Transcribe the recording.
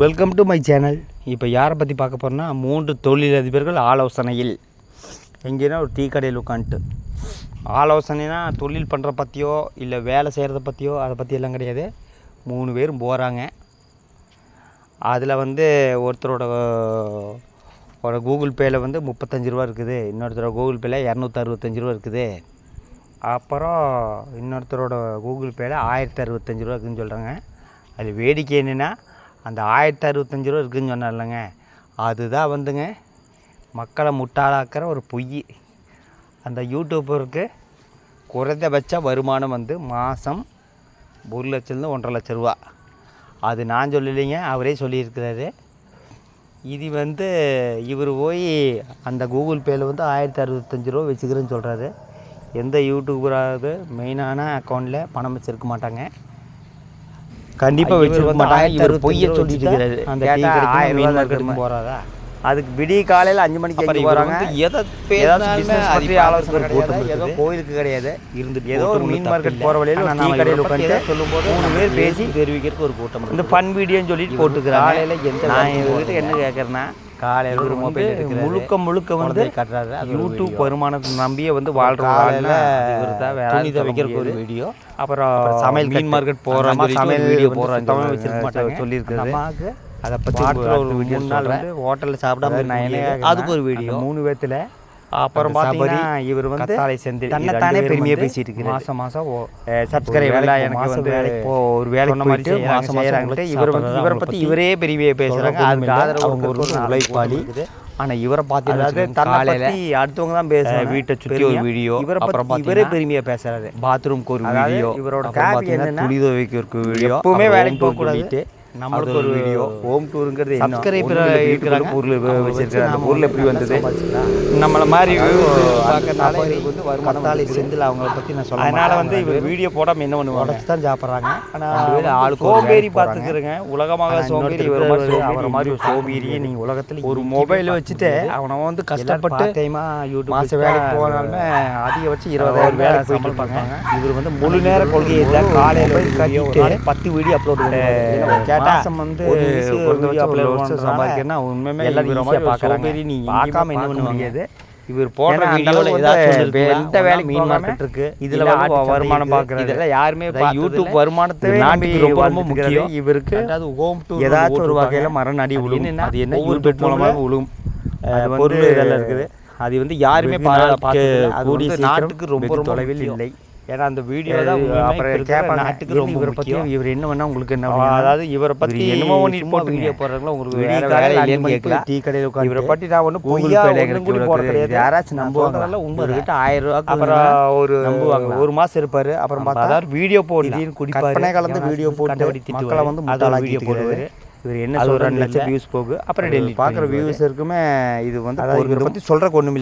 Welcome to my channel இப்போ யாரை பற்றி பார்க்க போகிறோன்னா மூன்று தொழிலதிபர்கள் ஆலோசனையில். எங்கேனா ஒரு டீ கடையில் உட்காந்துட்டு ஆலோசனைனா தொழில் பண்ணுற பற்றியோ இல்லை வேலை செய்கிறத பற்றியோ அதை பற்றி எல்லாம் கிடையாது. மூணு பேரும் போகிறாங்க அதில் வந்து ஒருத்தரோட ஒரு கூகுள் பேயில் வந்து முப்பத்தஞ்சு ரூபா இருக்குது. இன்னொருத்தரோட கூகுள் பேயில் இரநூத்தி அறுபத்தஞ்சு ரூபா இருக்குது. அப்புறம் இன்னொருத்தரோட கூகுள் பேயில் ஆயிரத்தி அறுபத்தஞ்சு ரூபா இருக்குதுன்னு சொல்கிறாங்க அது வேடிக்கை என்னென்னா அந்த ஆயிரத்தி அறுபத்தஞ்சு ரூபா இருக்குதுன்னு சொன்னார்லங்க. அதுதான் வந்துங்க மக்களை முட்டாளாக்கிற ஒரு பொய். அந்த யூடியூபருக்கு குறைந்தபட்ச வருமானம் வந்து மாதம் ஒரு லட்சத்துலேருந்து ஒன்றரை லட்ச ரூபா. அது நான் சொல்லலைங்க அவரே சொல்லியிருக்கிறாரு. இது வந்து இவர் போய் அந்த கூகுள் பேயில் வந்து ஆயிரத்தி அறுபத்தஞ்சு ரூபா வச்சுக்கிறேன்னு சொல்கிறாரு எந்த யூடியூபராவது மெயினான அக்கௌண்ட்டில் பணம் வச்சுருக்க மாட்டாங்க. கண்டிப்பாக வச்சிருக்க மாட்டாங்க இவர் பொய்யை சொல்லிட்டு இருக்கிறாரு. அந்த டீ கடைக்கு மீன் மார்க்கெட்டுக்கு போகிறாரா அதுக்கு விடிய காலையில் அஞ்சு மணிக்கு எங்கே போகிறாங்க எதை ஏதாவது ஆலோசனை கிடையாது. ஏதோ கோயிலுக்கு கிடையாது. இருந்துட்டு ஏதோ ஒரு மீன் மார்க்கெட் போகிற வழியில் டீ கடையில் உட்காந்து சொல்லும்போது மூணு பேர் பேசி தெரிவிக்கிறதுக்கு ஒரு கூட்டம் இந்த ஃபன் வீடியோன்னு சொல்லிட்டு போட்டுக்கிறாங்க. காலையில எந்த நான் இவர்கிட்ட என்ன கேட்குறேன்னா காலையில் ஒரு மொபைல். முழுக்க முழுக்க வந்து காட்டுறாரு, யூடியூப். வருமானத்தை நம்பியே வந்து வாழ்கிற காலையில துணி துவைக்கிறதுக்கு ஒரு. வீடியோ அப்புறம் சமையல் மீன் மார்க்கெட் போகிறோம் சொல்லிட்டு சமையல் வீடியோ போடுறோம் தமிழ் வச்சிருக்க மாட்டாங்க சொல்லியிருக்காரு. அம்மாவுக்கு அதை பற்றி ஒரு மூணு நாள் ஹோட்டலில் சாப்பிடாம அதுக்கு ஒரு வீடியோ மூணு பேர்த்தில் அப்புறம் பார்த்தீங்கன்னா இவர் வந்து கத்தாழை செந்தில் தன்னைத்தானே பெருமையாக பேசிட்டு இருக்கிறார் மாசம் மாசம் சப்ஸ்கிரைப் எல்லாம் எனக்கு வந்து ஒரு வேலைக்கு போயிட்டு செய்கிறாங்கட்டு உங்களுக்கு இவர் வந்து இவரை பற்றி பத்தி இவரே பெருமையாக பேசுகிறாங்க அதுக்கு. ஆதரவு ஒரு உழைப்பாளி. இருக்குது. ஆனா இவரை பார்த்தீங்கன்னா அதாவது காலையில, அடுத்தவங்க தான் பேசுறாங்க அஹ், வீட்டை பெருமையா. ஒரு video, இவரை அப்புறம் இவரே பெருமையாக பேசுறாரு பாத்ரூம்க்கு ஒரு வீடியோ இவரோட துணி துவைக்கிறதுக்கு வீடியோ எப்பவுமே வேலைக்கு போகக்கூடாது நம்மளுக்கு ஒரு வீடியோ ஹோம் டூருங்கிறது என்ன? சப்ஸ்கிரைபர் இருக்கிறாங்க. பொருள் அவங்க வச்சிருக்காங்க அந்த வச்சு பொருள் எப்படி வந்தது. நம்மளை மாதிரி வந்து வந்துருக்குது. செந்தில் அவங்கள பற்றி நான் சொல்ல அதனால வந்து இவர் வீடியோ போடாமல் என்ன பண்ணுவாங்க? உடச்சு தான் சாப்பிட்றாங்க. ஆளுக்கு ஒரு சோம்பேறி. பார்த்துக்கிறேங்க. உலகமாக சோம்பேறி இவர் மாதிரி அவரை மாதிரி ஒரு சோம்பேறியை நீங்கள் உலகத்தில் ஒரு மொபைல் வச்சுட்டு. அவனை வந்து கஷ்டப்பட்டு டைமாக யூடியூப் மாச வேலைக்கு போனாலுமே அதிகபட்சம் இருபதாயிரம் இருபதாயிரம் வேலை போயிட்டு இருப்பாங்க. இவர் வந்து முழு நேர கொள்கையை காலையில் கட்டிட்டு பத்து வீடியோ அப்லோட் மாதம் வந்து ஒரு வருஷம் சம்பாதிக்கிறேன்னா உண்மையுமே எல்லாரும் பார்க்குறாங்க சோம்பேறி நீ பார்க்காம என்ன பண்ணுவாங்க முடியாது. இவர் போடுற வீடியோவில் இருக்குங்களா? எந்த வேலைக்கு மீன் மார்க்கெட் இருக்கு இதுல வருமானம் பார்க்குறது யாருமே யூடியூப் வருமானத்தை நாட்டுக்கு ரொம்ப ரொம்ப. முக்கியம் இவருக்கு home tour ஏதாச்சும் ஒரு. வகையில் அது விழும் என்னன்னா, அது என்ன யூடியூப் மூலமாக வந்து பொருள் இதெல்லாம் இருக்குது அது வந்து யாருமே வெகு பா- நாளுக்கு பார்த்ததில்ல. அது கூடிய நாட்டுக்கு ரொம்ப தொலைவில். இல்லை. ஏன்னா அந்த வீடியோ அது தான் அப்புறம் கேட்பாங்க, நாட்டுக்கு ரொம்ப இவரை இவர் என்ன பண்ணா உங்களுக்கு என்ன அதாவது இவரை பத்தி இவர் என்னமோ சும்மா போட்டுங்க. வீடியோ போடுறதுல உங்களுக்கு வேற வேலை இல்லைன்னு கேட்கலாம் டீ கடையில உட்கார்ந்து இவரை பற்றி நான் ஒன்றும் பொய்யா ஒன்றும் கூடி போட கிடையாது. யாராச்சும்? சொல்றதெல்லாம் உண்மை. இவர்கிட்ட ஆயிரம் ரூபாய்க்கு அப்புறம் ஒரு நம்புவாங்களா? ஒரு மாசம் இருப்பாரு. அப்புறம் பார்த்தா அதாவது வீடியோ திடீர்னு குடிப்பாரு. கலந்து வீடியோ போட்டு. மக்களை வந்து அது முட்டாளாக்கி வீடியோ போடுவாரு. இவர் என்ன அது ஒரு ரெண்டு லட்சம். வியூஸ் போகு. அப்புறம் அது பார்க்குற வியூஸருக்குமே இது வந்து அதாவது பத்தி பற்றி சொல்கிறக்கு ஒன்றும்